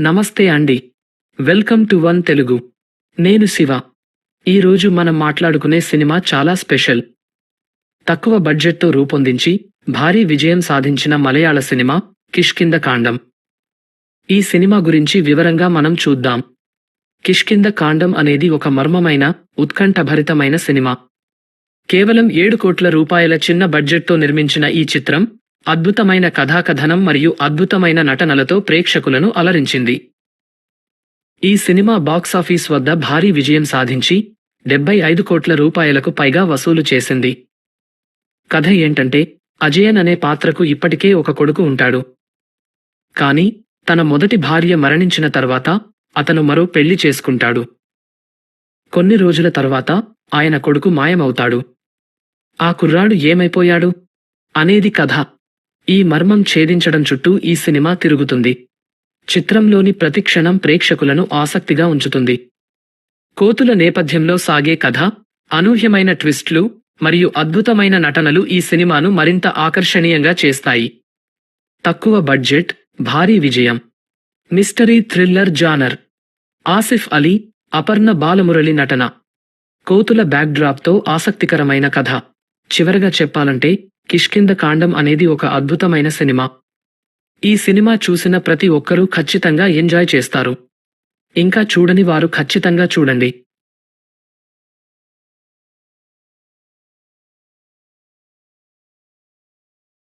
నమస్తే అండి. Welcome to one Telugu. నేను శివ. ఈరోజు మనం మాట్లాడుకునే సినిమా చాలా స్పెషల్. తక్కువ బడ్జెట్తో రూపొందించి భారీ విజయం సాధించిన మలయాళ సినిమా కిష్కింద కాండం. ఈ సినిమా గురించి వివరంగా మనం చూద్దాం. కిష్కింద కాండం అనేది ఒక మర్మమైన ఉత్కంఠభరితమైన సినిమా. కేవలం ఏడు కోట్ల రూపాయల చిన్న బడ్జెట్తో నిర్మించిన ఈ చిత్రం అద్భుతమైన కథాకథనం మరియు అద్భుతమైన నటనలతో ప్రేక్షకులను అలరించింది. ఈ సినిమా బాక్సాఫీస్ వద్ద భారీ విజయం సాధించి డెబ్బై ఐదు కోట్ల రూపాయలకు పైగా వసూలు చేసింది. కథ ఏంటంటే అజయన్ అనే పాత్రకు ఇప్పటికే ఒక కొడుకు ఉంటాడు. కాని తన మొదటి భార్య మరణించిన తర్వాత అతను మరో పెళ్ళి చేసుకుంటాడు. కొన్ని రోజుల తర్వాత ఆయన కొడుకు మాయమవుతాడు. ఆ కుర్రాడు ఏమైపోయాడు? అనేది కథ. ఈ మర్మం ఛేదించడం చుట్టూ ఈ సినిమా తిరుగుతుంది. చిత్రంలోని ప్రతి క్షణం ప్రేక్షకులను ఆసక్తిగా ఉంచుతుంది. కోతుల నేపథ్యంలో సాగే కథ అనూహ్యమైన ట్విస్ట్లు మరియు అద్భుతమైన నటనలు ఈ సినిమాను మరింత ఆకర్షణీయంగా చేస్తాయి. తక్కువ బడ్జెట్ భారీ విజయం. Mystery thriller genre. Asif Ali Aparna Balamurali నటన. కోతుల బ్యాక్డ్రాప్తో ఆసక్తికరమైన కథ. చివరగా చెప్పాలంటే కిష్కింద కాండం అనేది ఒక అద్భుతమైన సినిమా. ఈ సినిమా చూసిన ప్రతి ఒక్కరూ ఖచ్చితంగా ఎంజాయ్ చేస్తారు. ఇంకా చూడని వారు ఖచ్చితంగా చూడండి.